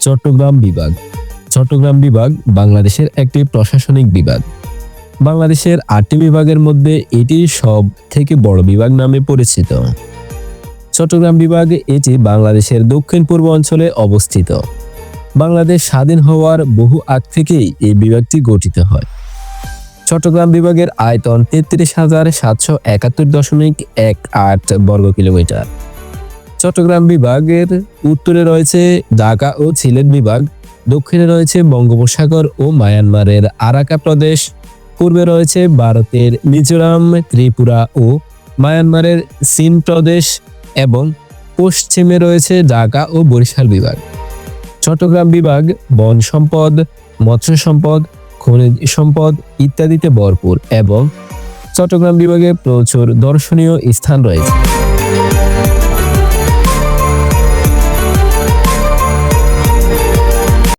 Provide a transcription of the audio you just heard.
চট্টগ্রাম বিভাগ। চট্টগ্রাম বিভাগ বাংলাদেশের একটি প্রশাসনিক বিভাগ। বাংলাদেশের আটটি বিভাগের মধ্যে এটি সব থেকে বড় বিভাগ নামে পরিচিত। চট্টগ্রাম বিভাগ এটি বাংলাদেশের দক্ষিণ পূর্ব অঞ্চলে অবস্থিত। বাংলাদেশ স্বাধীন হওয়ার বহু আগ থেকেই এই বিভাগটি গঠিত হয়। চট্টগ্রাম বিভাগের আয়তন তেত্রিশ হাজার সাতশো একাত্তর দশমিক এক আট বর্গ কিলোমিটার চট্টগ্রাম বিভাগের উত্তরে রয়েছে ঢাকা ও সিলেট বিভাগ, দক্ষিণে রয়েছে বঙ্গোপসাগর ও মায়ানমারের আরাকা প্রদেশ, পূর্বে রয়েছে ভারতের মিজোরাম, ত্রিপুরা ও মায়ানমারের সিন প্রদেশ এবং পশ্চিমে রয়েছে ঢাকা ও বরিশাল বিভাগ। চট্টগ্রাম বিভাগ বন সম্পদ, মৎস্য সম্পদ, খনিজ সম্পদ ইত্যাদিতে ভরপুর এবং চট্টগ্রাম বিভাগে প্রচুর দর্শনীয় স্থান রয়েছে।